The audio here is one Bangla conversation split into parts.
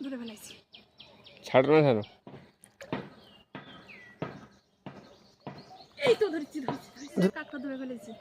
ধরে ফেলাইছি ছাড়ো না ছাড়ো এই তো ধরেছি ধরেছি কাকটা ধরে ফেলেছি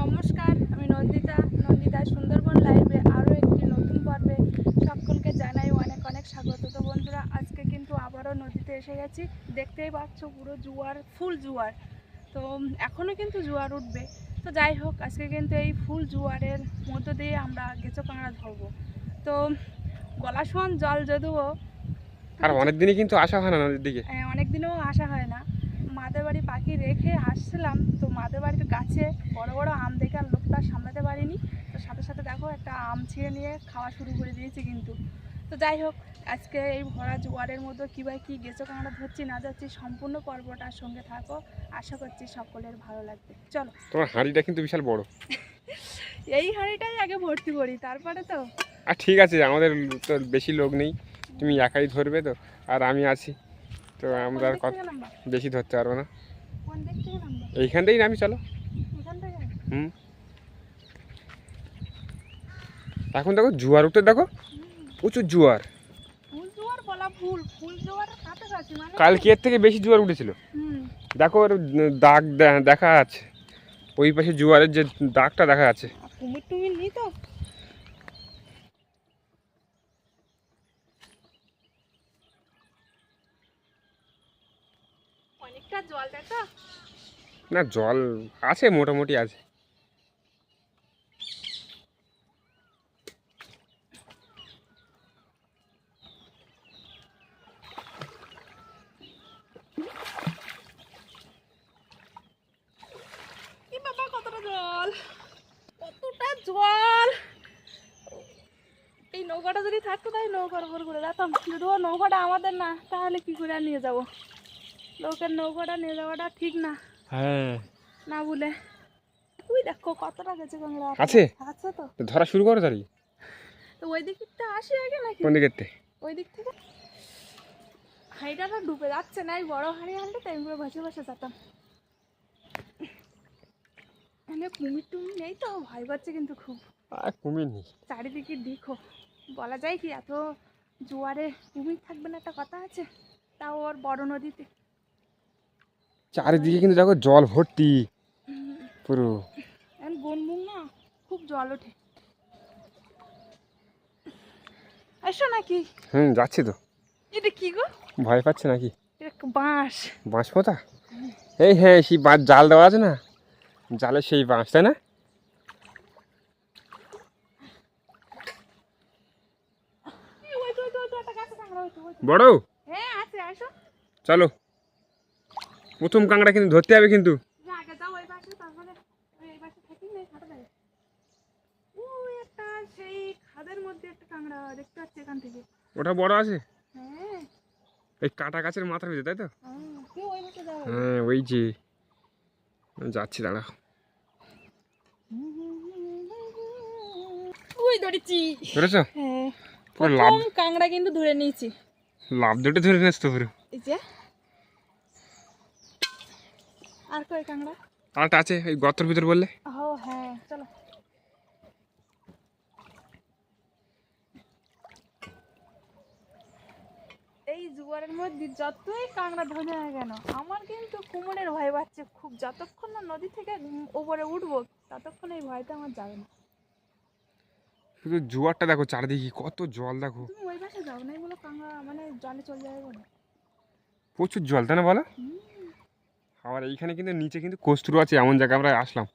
নমস্কার আমি নন্দিতা নন্দিতা সুন্দরবন লাইভে আরও একটি নতুন পর্বে সকলকে জানাই অনেক অনেক স্বাগত তো বন্ধুরা আজকে কিন্তু আবারও গেছি দেখতেই পাচ্ছ পুরো জোয়ার ফুল জোয়ার। তো এখনও কিন্তু জোয়ার উঠবে। তো যাই হোক আজকে কিন্তু এই ফুল জোয়ারের মধ্য দিয়ে আমরা গেঁচো কাঁকড়া ধরবো। তো গলা সমান জল যদিও আর অনেক দিনই কিন্তু আসা হয় না নদীর দিকে। অনেক দিনও আসা হয় না। মাদের বাড়ি পাখি রেখে আসছিলাম। তো মাদের বাড়ির গাছে বড় বড় আম দেখে আর লোকটা সামলাতে পারিনি। তো সাথে সাথে দেখো একটা আম ছিঁড়ে নিয়ে খাওয়া শুরু করে দিয়েছি কিন্তু। তো যাই হোক আজকে এই ভরা জোয়ারের মধ্যে কীভাবে কী গেছো কাঁকড়া ধরছি না যাচ্ছি সম্পূর্ণ পর্বটার সঙ্গে থাকো। আশা করছি সকলের ভালো লাগবে। চলো। তোমার হাঁড়িটা কিন্তু বিশাল বড়। এই হাঁড়িটাই আগে ভর্তি করি তারপরে তো। আর ঠিক আছে আমাদের তো বেশি লোক নেই। তুমি একাই ধরবে তো আর আমি আছি। তো আমরা আর বেশি ধরতে পারব না। এইখান থেকেই নামি চলো। হুম। এখন দেখো জোয়ার উঠতে দেখো। প্রচুর জোয়ার। মানে কালকে এর থেকে বেশি জোয়ার উঠেছিল। দেখো ওর দাগ দেখা আছে। ওই পাশে জোয়ারের যে দাগটা দেখা আছে। না জল আছে মোটামুটি আছে কি বাবা কতটা জল কতটা জল এই নৌকাটা তাই নৌকার উপর ঘুরে যেতাম। যদিও নৌকাটা আমাদের না তাহলে কি করে নিয়ে যাব? লোকের নৌকাটা নিয়ে যাওয়াটা ঠিক না। হ্যাঁ। না বলে। তুই দেখো কতটা গেছে কাংড়া আছে? আছে তো। ধরা শুরু করো দাঁড়িয়ে তো ওই দিকটা আসি আগে নাকি? কোন দিকের থেকে? ওই দিক থেকে। হাঁড়িটা তো ডুবে যাচ্ছে না এই বড় হাঁড়ি আনলে তাই করে বসে বসে যেতাম। এখানে কুমির টুমির নেই তো ভয় পাচ্ছে কিন্তু খুব। আর কুমির নেই। চারিদিকে দেখো। বলা যায় কি এত জোয়ারে কুমির থাকবে না একটা কথা আছে? তাও ওর বড় নদীতে। চারিদিকে কিন্তু দেখো জল ভর্তি পুরো। বনবুং না খুব জল ওঠে। এসো নাকি? হুম যাচ্ছি তো। এটা কি গো? ভয় পাচ্ছে নাকি? বাঁশ। বাঁশ পোতা? এই হ্যাঁ সেই বাঁশ জাল দেওয়া আছে না? জালে সেই বাঁশ তাই না এই ওই তো, ওই তো, ওই তো, একটা গাছে কাঁকড়া হয়েছে, ওই তো। বড়? হ্যাঁ আছে আসো। চলো। প্রথম কাঁকড়া কিন্তু ধরতে হবে কিন্তু। ওটা বড় আছে? হ্যাঁ। এই কাটা গাছের মাথার ভিতরে তাই তো? হ্যাঁ, ওই যে। যাচ্ছি দাঁড়া ধরেছি। ধরেছ? হ্যাঁ। পুরো লাভ কাঁকড়া কিন্তু ধরে নিয়েছি। লাভ দুটো ধরে নিস তো পুরো। আর কই কাঁকড়া? আরেকটা আছে ওই গর্তর ভিতর বললে। ও হ্যাঁ চলো। এই জুয়ারের মধ্যে যতই কাঁকড়া ধরে না কেন আমার কিন্তু কুমড়ের ভয় পাচ্ছে খুব। যতক্ষণ না নদী থেকে উপরে উঠবো ততক্ষণ এই ভয়টা আমার যাবে না। শুধু জোয়ারটা দেখো চারিদিকে কত জল দেখো। মানে প্রচুর জল তাই না বলো? আবার এইখানে কিন্তু নিচে কিন্তু কস্তুর আছে এমন জায়গায় আমরা আসলাম।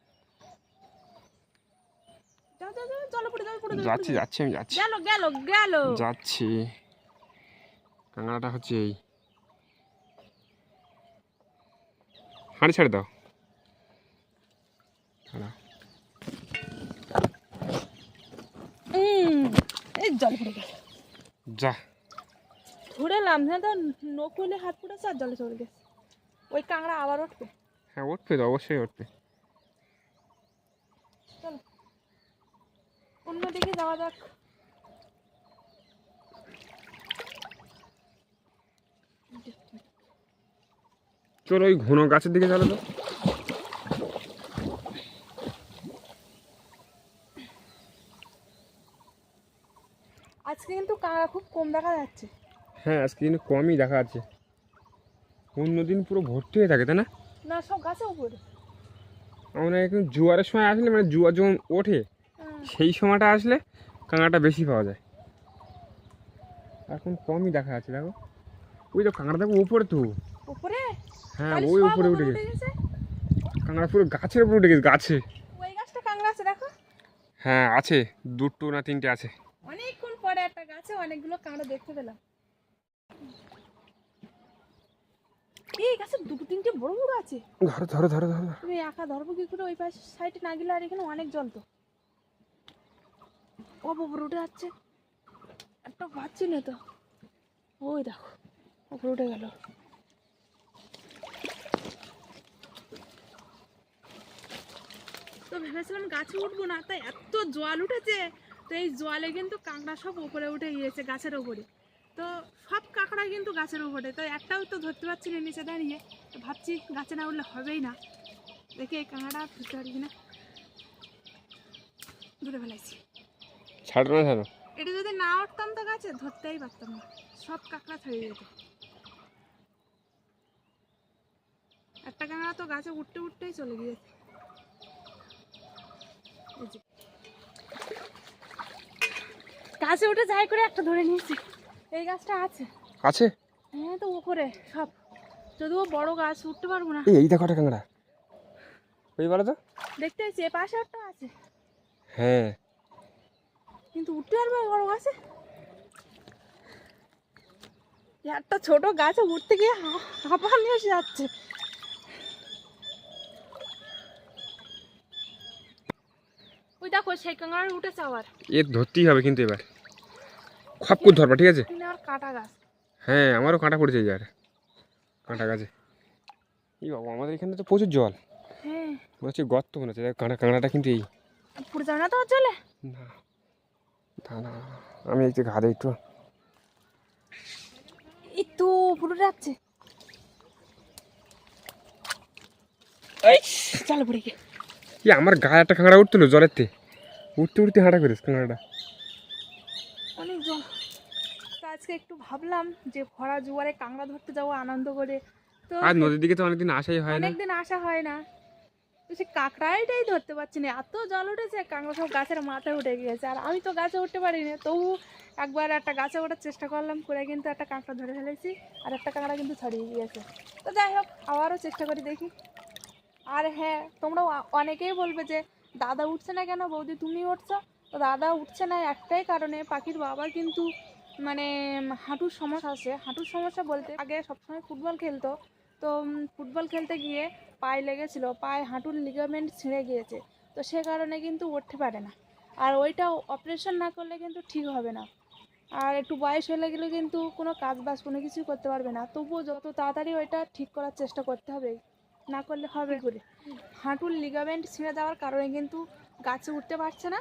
যাচ্ছি যাচ্ছি আমি যাচ্ছি। গেল গেল গেল। যাচ্ছি। কাঁকড়াটা হচ্ছে এই। হাঁড়ি ছেড়ে দাও। এই জল পড়ে গেল যা। ধরে নাম না তো নকুলে হাত পুড়েছে আর জলে চলে গেছে। ওই কাঁকড়া আবার উঠবে? হ্যাঁ উঠবে তো অবশ্যই উঠবে। চলো। অন্যদিকে যাওয়া যাক। চলো ওই ঘন গাছের দিকে চলো তো। আজকে কিন্তু কাঁকড়া খুব কম দেখা যাচ্ছে। হ্যাঁ আজকে কিন্তু কমই দেখা যাচ্ছে। অন্যদিন পুরো ভর্তি হয়ে থাকে তাই না? না সব গাছে উপরে। আমরা এখন জোয়ারের সময় আসলে মানে জোয়ার যখন ওঠে হ্যাঁ। সেই সময়টা আসলে কাঁকড়াটা বেশি পাওয়া যায়। এখন কমই দেখা যাচ্ছে দেখো। ওই তো কাঁকড়া দেখো উপরে তো। উপরে? হ্যাঁ ওই উপরে উঠে গেছে? গেছে। কাঁকড়া পুরো গাছের উপরে উঠে গেছে গাছে। ওই গাছটা কাঁকড়া আছে দেখো। হ্যাঁ আছে। দুটো না তিনটে আছে অনেকক্ষণ পরে একটা গাছে অনেকগুলো কাঁকড়া দেখতে পেলাম। এই গাছে দুটো তিনটে বড় বড় আছে। ধরো ধরো ধরো ধরো। ধরো। তুমি একা ধরবো কি করে ওই পাশে সাইডে না গেলে আর এখানে অনেক জল তো। ও উপরে উঠে যাচ্ছে। একটা পাচ্ছি না তো। ওই দেখো উপরে উঠে গেল। তো ভেবেছিলাম গাছে উঠবো না তাই এত জল উঠেছে। তো এই জলে কিন্তু কাঁকড়া সব উপরে উঠে গিয়েছে গাছের উপরে। তো সব কাঁকড়া কিন্তু গাছের উপরে। তো একটাও তো ধরতে পারছি না নিচে দাঁড়িয়ে। তো ভাবছি গাছে না উঠলে হবেই না। দেখি এই কাঁকড়া ধরতে পারি কিনা। ধরে ফেলাইছি ছাড়ো না ছাড়ো। এটা যদি না উঠতাম তো গাছে ধরতেই পারতাম না। সব কাঁকড়া ছাড়িয়ে যেত। একটা কাঁকড়া তো গাছে উঠতে উঠতেই চলে গিয়েছে। গাছে উঠে যাই করে একটা ধরে নিয়েছি। এই গাছটা আছে। আছে? হ্যাঁ তো উপরে সব। যদিও বড় গাছ উঠতে পারব না। এই দেখো একটা কাঁকড়া। ওই বলো তো। দেখতে পাচ্ছি এ পাশে একটা আছে। হ্যাঁ। কিন্তু উঠতে পারবে বড় গাছে? একটা ছোট গাছে উঠতে গিয়ে হা- হাঁপানি এসে যাচ্ছে। ওই দেখো সেই কাঁকড়ার উঠেছে আবার। এর ধরতেই হবে কিন্তু এবার। খপ করে ধরবা ঠিক আছে? কাটা গাছ। হ্যাঁ আমারও কাঁটা পড়েছে আর কাঁটা গাছে। এই বাবা আমাদের এখানে তো প্রচুর জল। হ্যাঁ। মনে হচ্ছে গর্ত মনে হচ্ছে। কাঁটা কাঁকড়াটা কিন্তু এই। না তো জলে? না না না আমি একটু ঘাদে একটু। তো পুরো যাচ্ছে এই চল পড়ে গিয়ে। আমার গায়ে একটা কাঁকড়া উঠছিল জলের উঠতে উঠতে হাঁটা করিস কাঁকড়াটা অনেক জল তো আজকে একটু ভাবলাম যে ভরা জোয়ারে কাঁকড়া ধরতে যাব আনন্দ করে। তো আর নদীর দিকে তো অনেকদিন আসাই হয় না। অনেকদিন আসা হয় না। তো সে কাঁকড়াইটাই ধরতে পারছি না। এত জল উঠেছে কাঁকড়া সব গাছের মাথায় উঠে গিয়েছে। আর আমি তো গাছে উঠতে পারি না তবু একবার একটা গাছে ওঠার চেষ্টা করলাম করে কিন্তু একটা কাঁকড়া ধরে ফেলেছি। আর একটা কাঁকড়া কিন্তু ছড়িয়ে গিয়েছে। তো যাই হোক আবারও চেষ্টা করে দেখি। আর হ্যাঁ তোমরাও আ- অনেকেই বলবে যে দাদা উঠছে না কেন বৌদি? তুমি উঠছো? তো দাদা উঠছে না একটাই কারণে। পাখির বাবা কিন্তু মানে হাঁটুর সমস্যা আছে। হাঁটুর সমস্যা বলতে, আগে সবসময় ফুটবল খেলতো। তো ফুটবল খেলতে গিয়ে পায়ে লেগেছিল। পায়ে হাঁটুর লিগামেন্ট ছিঁড়ে গিয়েছে। তো সে কারণে কিন্তু উঠতে পারে না। আর ওইটা অপারেশন না করলে কিন্তু ঠিক হবে না। আর একটু বয়স হয়ে গেলে কিন্তু কোনো কাজ বাজ কোনো কিছুই করতে পারবে না। তবুও যত তাড়াতাড়ি ওইটা ঠিক করার চেষ্টা করতে হবে। না করলে হবে করে? হাঁটুর লিগামেন্ট ছিঁড়ে দেওয়ার কারণে কিন্তু গাছে উঠতে পারছে না।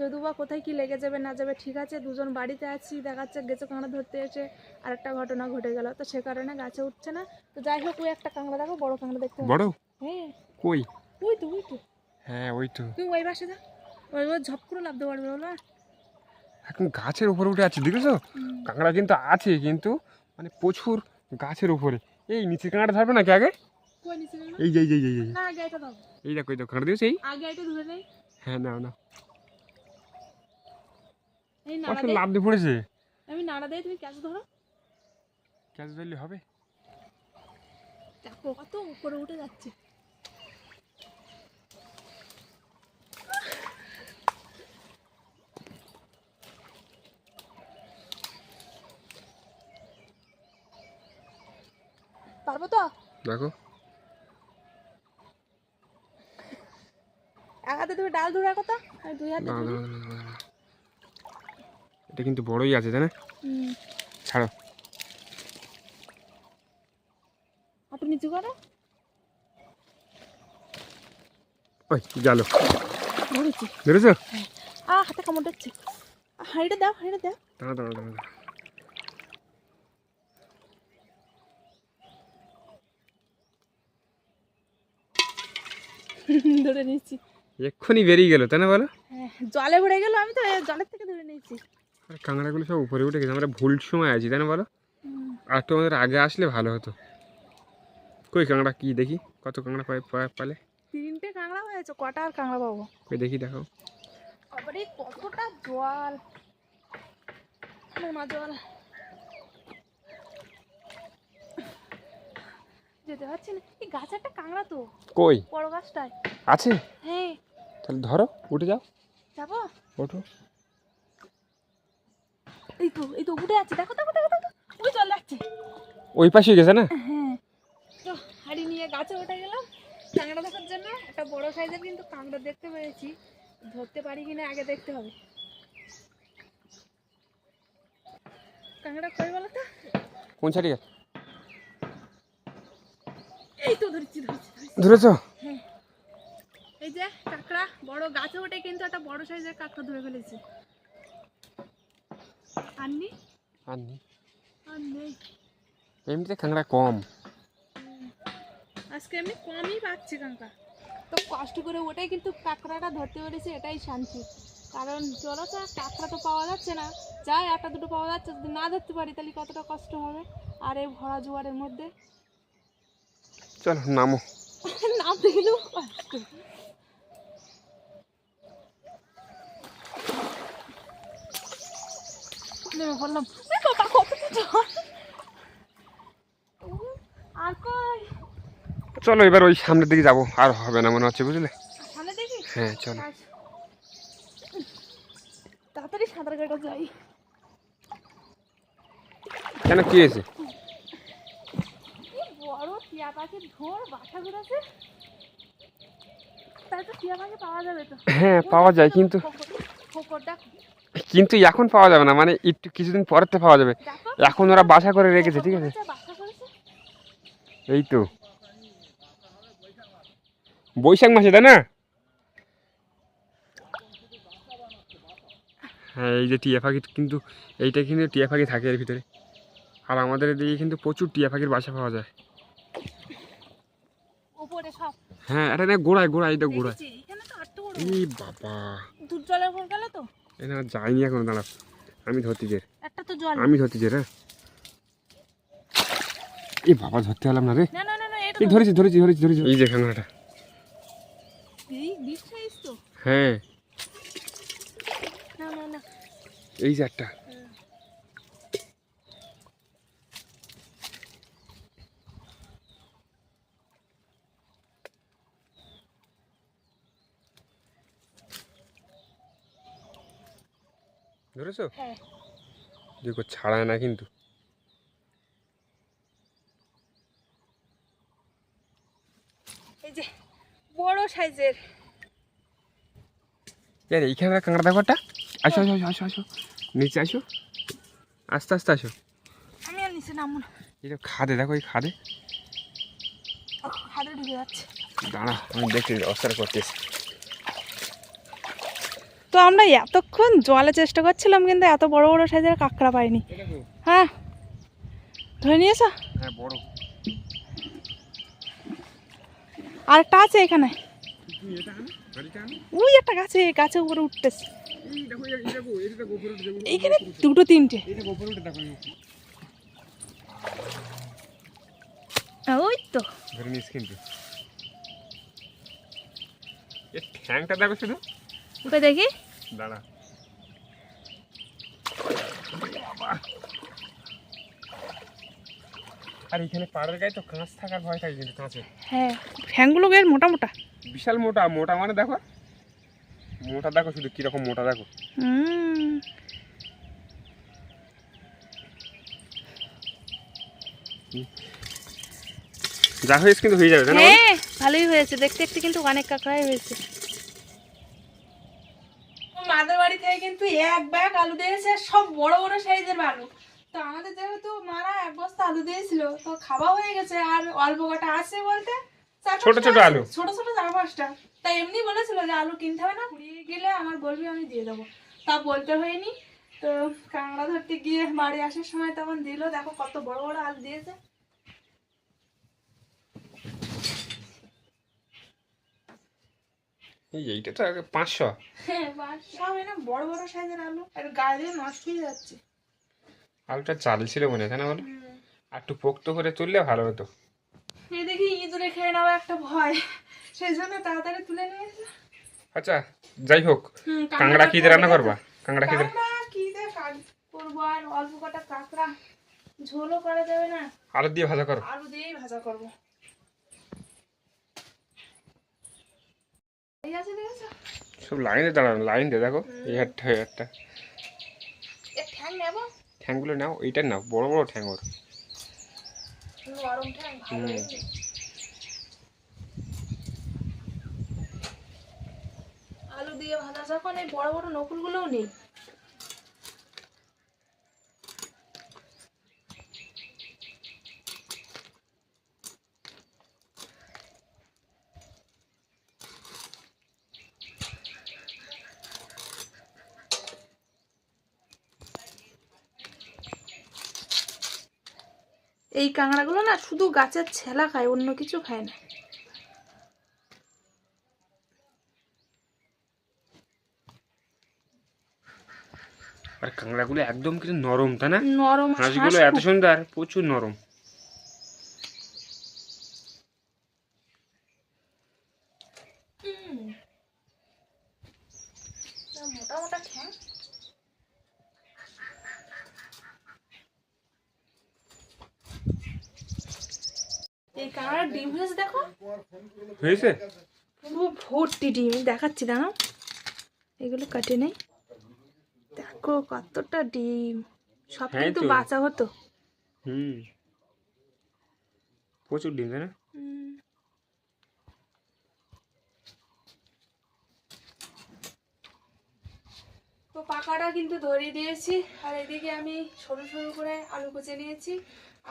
যদিও বা কোথায় কি লেগে যাবে না যাবে ঠিক আছে দুজন বাড়িতে আছি দেখাচ্ছে গেছে কাঁকড়া ধরতে এসে আর একটা ঘটনা ঘটে গেল। তো সে কারণে গাছে উঠছে না। তো যাই হোক ওই একটা কাঁকড়া দেখো বড় কাঁকড়া দেখতে। বড়? হ্যাঁ। কই? ওই তো ওই তো। হ্যাঁ ওই তো। তুমি ওই পাশে যা ওই ওই ঝপ করে লাভতে পারবে বলো এখন গাছের উপরে উঠে আছে দেখেছ? কাঁকড়া কিন্তু আছে কিন্তু মানে প্রচুর গাছের উপরে। এই নিচে কাঁকড়া ধরবে না নাকি আগে? এই যে এই যে এই যে, এই না আগে এটা দাও। এই দেখো এই দেখো কাঁকড়া দিয়েছে এই? আগে এটা ধরে নেই। হ্যাঁ নাও না এই নাড়া আসলে লাভ দিয়ে পড়েছে? আমি নাড়া দেই তুমি ক্যাচ ধরো। ক্যাচ ধরলে হবে? দেখো কত উপরে উঠে যাচ্ছে। পারব তো? দেখো। এক হাতে তুমি ডাল ধরে রাখো তো দুই হাতে। এটা কিন্তু বড়ই আছে তাই না? ছাড়ো। নিচু করো। ওই গেল। ধরেছি। ধরেছো? আ হাতে কামড় দিচ্ছে। হাঁড়িটা দাও হাঁড়িটা দাও। দাঁড়া দাঁড়া। ধরে নিয়েছি। এক্ষুনি বেরিয়ে গেল তাই না বলো? হ্যাঁ জলে ভরে গেল আমি তো জলের থেকে ধরে নিয়েছি। আর কাঁকড়াগুলো সব উপরে উঠে গেছে। আমরা ভুল সময় আছি তাই না বলো? আর একটু আমাদের আগে আসলে ভালো হতো। কই কাঁকড়া কি দেখি? কত কাঁকড়া পায় পায়- পালে? তিনটে কাঁকড়া হয়েছে কটা আর কাঁকড়া পাবো? কই দেখি দেখো আবারে কতটা জল। নোনা জল। যেতে পারছি না। এই গাছে একটা কাঁকড়া তো। কই? বড় গাছটায়। আছে? হ্যাঁ। তাহলে ধরো উঠে যাও। যাব? ওঠো। এই তো এই তো উঠে আছে দেখো দেখো দেখো দেখো। ওই জল যাচ্ছে ওই পাশে গেছে না? হ্যাঁ। তো হাড়ি নিয়ে গাছে উঠে গেলাম। কাঁকড়া দেখার জন্য একটা বড় সাইজের কিন্তু কাঁকড়া দেখতে পেয়েছি। ধরতে পারি কিনা আগে দেখতে হবে। কাঁকড়া কই বলো তো? কোন সাইডে গেছে? এই তো ধরেছি ধরেছি ধরেছি। ধরেছো? হ্যাঁ। এই যে কাঁকড়া বড় গাছে উঠে কিন্তু একটা বড় সাইজের কাঁকড়া ধরে ফেলেছি। আননি? আর নেই এমনিতে কাঁকড়া কম। আজকে এমনি কমই পাচ্ছি কাঁকড়া তো কষ্ট করে ওটাই কিন্তু কাঁকড়াটা ধরতে পেরেছি এটাই শান্তি। কারণ চলো তো কাঁকড়া তো পাওয়া যাচ্ছে না। যাই একটা দুটো পাওয়া যাচ্ছে যদি না ধরতে পারি তাহলে কতটা কষ্ট হবে? আর এই ভরা জোয়ারের মধ্যে? চলো নামো। নামতে গেলেও কষ্ট। নেমে পড়লাম এ বাবা কত আর কই? চলো এবার ওই সামনের দিকে যাব আর হবে না মনে হচ্ছে বুঝলে? হ্যাঁ চলো। আচ্ছা। তাড়াতাড়ি সাঁতার কাটা যাই। কেন কি হয়েছে? বড় টিয়া পাখির ঢোর বাসা ঘুরেছে। তাই তো টিয়া পাখি পাওয়া যাবে তো। হ্যাঁ পাওয়া যায় কিন্তু দেখো। কিন্তু এখন পাওয়া যাবে না মানে একটু কিছুদিন পরেতে পাওয়া যাবে। এখন ওরা বাসা করে রেখেছে ঠিক আছে? এই তো বৈশাখ মাসে তাই না? হ্যাঁ এই যে টিয়া পাখি কিন্তু এইটা কিন্তু টিয়া পাখি থাকে এর ভিতরে। আর আমাদের এদিকে কিন্তু প্রচুর টিয়া পাখির বাসা পাওয়া যায়। হ্যাঁ এটা না গোড়ায় গোড়ায় এটা গোড়ায়। এই বাবা। দূর জলের ভর গেল তো? এটা যাইনি এখন দাঁড়া। আমি ধরতে যে একটা তো জল। আমি ধরতে যে হ্যাঁ এই বাবা ধরতে হলাম না রে। না না না না এটা ধরেছি ধরেছি ধরেছি ধরেছি। এই যে কাঁকড়াটা এই বিষ সাইজ তো? হ্যাঁ। না না না। এই যে একটা। ধরেছো? হ্যাঁ। দেখো ছাড়ায় না কিন্তু। এই যে বড় সাইজের। ইয়ার এইখানে কাঁকড়া দেখো একটা আসো আসো আসো আসো আসো। নিচে আসো। আস্তে আস্তে আসো। আমি আর নিচে নামবো না। এই তো খাদে দেখো এই খাদে। ঢুকে যাচ্ছে। দাঁড়া আমি দেখতে অবস্থাটা করতেছি। তো আমরা এতক্ষণ জলে চেষ্টা করছিলাম কিন্তু এত বড় বড় সাইজের কাঁকড়া পাইনি। হ্যাঁ। ধরে নিয়েছো? হ্যাঁ বড়। আর একটা আছে এখানে। ওই একটা গাছে গাছে উপরে উঠতেছে। এইখানে দুটো তিনটে। ওই তো। ঠ্যাংটা দেখো শুধু। ওকে দেখি। দাঁড়া। আর এখানে পাড়ের গায়ে তো কাঁচ থাকার ভয় থাকে কিন্তু কাঁচে। হ্যাঁ বেশ মোটা মোটা। বিশাল মোটা মোটা মানে দেখো। মোটা দেখো শুধু কীরকম মোটা দেখো। যা হয়েছে কিন্তু হয়ে যাবে? হ্যাঁ ভালোই হয়েছে। দেখতে দেখতে কিন্তু অনেক কাঁকড়াই হয়েছে। বাড়ি থেকে কিন্তু এক ব্যাগ আলু দিয়েছে সব বড় বড় সাইজের আলু। তো আমাদের যেহেতু মারা এক বস্তা আলু দিয়েছিল তো খাওয়া হয়ে গেছে আর অল্প কটা আছে বলতে ছোট ছোট আলু? ছোট ছোট চার পাঁচটা তাই এমনি বলেছিল যে আলু কিনতে হবে না কুড়িয়ে গেলে আমার বলবি আমি দিয়ে দেবো। তা বলতে হয়নি। তো কাঁকড়া ধরতে গিয়ে বাড়ি আসার সময় তখন দিল দেখো কত বড় বড় আলু দিয়েছে। এই এইটা তো আগে পাঁচশো। হ্যাঁ সব এনে বড় বড় সাইজের আলু আর গায়ে দিয়ে নষ্ট হয়ে যাচ্ছে। আলুটা চাল ছিল মনে হয় না বলো? আর একটু পোক্ত করে তুললে ভালো হতো। এই দেখি ইঁদুরে খেয়ে নেওয়া একটা ভয়। সেই জন্য তাড়াতাড়ি তুলে নিয়েছে আচ্ছা যাই হোক কাঁকড়া কি দিয়ে রান্না করবা? কাঁকড়া কি দিয়ে কাঁকড়া কি দিয়ে করব? আর অল্প কটা কাঁকড়া ঝোলও করা যাবে না। আলু দিয়ে ভাজা করো। আলু দিয়েই ভাজা করব এই আছে দেখেছ সব লাইনে দাঁড়ানো লাইন দেখো এই এয়ারটা এই নেব? ঠ্যাংগুলো নাও এইটা নাও বড় বড় ঠ্যাং ওর। আলু দিয়ে ভাজা যখন এই বড় বড় নকুলগুলোও নেই। কাঁকড়াগুলো না শুধু গাছের ছেলা খায় অন্য কিছু খায় না। আর কাঁকড়াগুলো একদম কিছু নরম তাই না? নরম হাঁসগুলো এত সুন্দর প্রচুর নরম হুম। তা মোটা মোটা ঠ্যাং এই কাঁকড়ার ডিম হয়েছে দেখো। হয়েছে? পুরো ভর্তি ডিম দেখাচ্ছি দাঁড়াও। এগুলো কাটে নেই। দেখো কতটা ডিম। সব হ্যাঁ কিন্তু। বাঁচা হতো। হুম। প্রচুর ডিম তাই না? তো পাকাটা কিন্তু ধরিয়ে দিয়েছি। আর এদিকে আমি সরু সরু করে আলু কুচে নিয়েছি।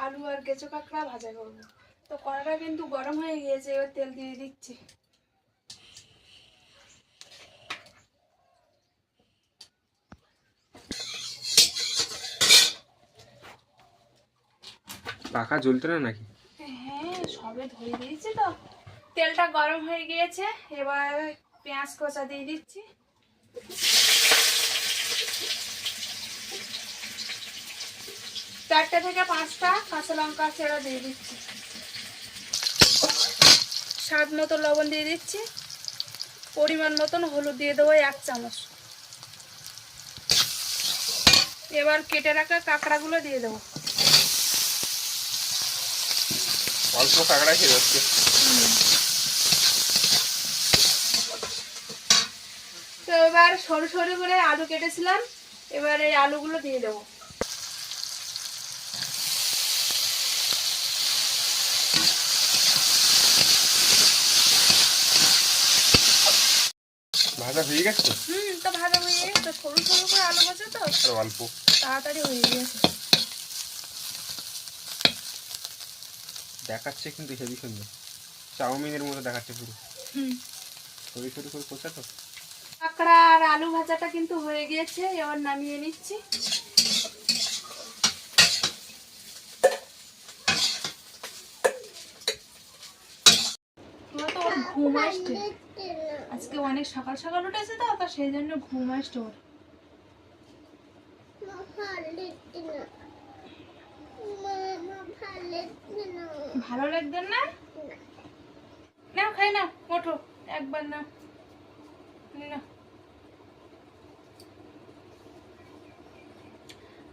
আলু আর কেঁচো কাঁকড়া ভাজা করব। তো কড়াটা কিন্তু গরম হয়ে গিয়েছে এবার তেল দিয়ে দিচ্ছি। পাখা জ্বলতে না নাকি? হ্যাঁ সবে ধরিয়ে দিয়েছি তো। তেলটা গরম হয়ে গিয়েছে এবার পেঁয়াজ কষা দিয়ে দিচ্ছি। চারটে থেকে পাঁচটা কাঁচা লঙ্কা চেরা দিয়ে দিচ্ছি। স্বাদ মতো লবণ দিয়ে দিচ্ছি। পরিমাণ মতন হলুদ দিয়ে দেবো এক চামচ। এবার কেটে রাখা কাঁকড়াগুলো দিয়ে দেবো। অল্প কাঁকড়া খেয়ে যাচ্ছে। তো এবার সরু সরু করে আলু কেটেছিলাম। এবার এই আলুগুলো দিয়ে দেবো। ভাজা হয়ে গেছে? হুম তো ভালো হয়ে গেছে। সরু সরু করে আলু ভাজা তো? আর অল্প। তাড়াতাড়ি হয়ে গেছে। দেখাচ্ছে কিন্তু হেভি সুন্দর। চাউমিনের মতো দেখাচ্ছে পুরো। হুম। সরু সরু করে কোচা তো? কাঁকড়া আর আলু ভাজাটা কিন্তু হয়ে গিয়েছে এবার নামিয়ে নিচ্ছি ওরা তো ওর ঘুম আসছে। আজকে অনেক সকাল সকাল উঠেছে তো তো সেই জন্য ঘুম আসছে ওর। ভালো লাগবে না? নাও খাই না ওঠো একবার না না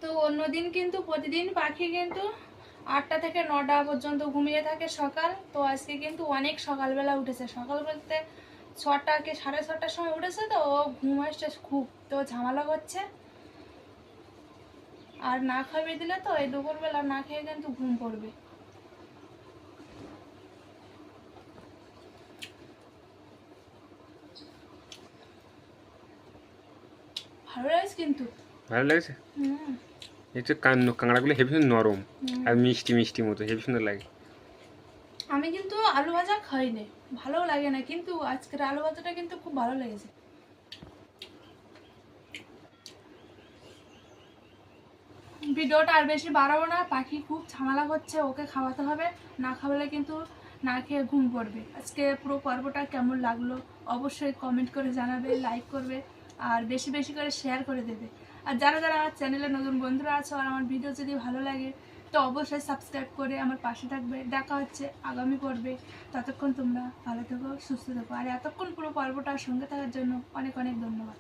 তো অন্যদিন কিন্তু প্রতিদিন পাখি কিন্তু আটটা থেকে নটা পর্যন্ত ঘুমিয়ে থাকে সকাল। তো আজকে কিন্তু অনেক সকালবেলা উঠেছে। সকাল বলতে ছটা কি সাড়ে ছটার সময় উঠেছে তো ও ঘুম আসছে খুব। তো ঝামেলা করছে আর না খাইয়ে দিলে তো এই দুপুরবেলা না খেয়ে কিন্তু ঘুম পড়বে। ভালো লাগছে কিন্তু? ভালো লাগছে? হুম। কান- কাঁকড়াগুলো হেভি সুন্দর নরম আর মিষ্টি মিষ্টি মতো হেভি সুন্দর লাগে। আমি কিন্তু আলু ভাজা খাই না ভালো লাগে না কিন্তু আজকের আলু ভাজাটা কিন্তু খুব ভালো লেগেছে। ভিডিওটা আর বেশি বাড়াবো না পাখি খুব ঝামেলা করছে ওকে খাওয়াতে হবে না খাওয়ালে কিন্তু না খেয়ে ঘুম পড়বে। আজকে পুরো পর্বটা কেমন লাগল অবশ্যই কমেন্ট করে জানাবে লাইক করবে আর বেশি বেশি করে শেয়ার করে দেবে। আর যারা যারা আমার চ্যানেলে নতুন বন্ধুরা আছো আর আমার ভিডিও যদি ভালো লাগে, তো অবশ্যই সাবস্ক্রাইব করে আমার পাশে থাকবে। দেখা হচ্ছে আগামী পর্বে। ততক্ষণ তোমরা ভালো থেকো, সুস্থ থেকো। আর এতক্ষণ পুরো পর্বটার সঙ্গে থাকার জন্য অনেক অনেক ধন্যবাদ।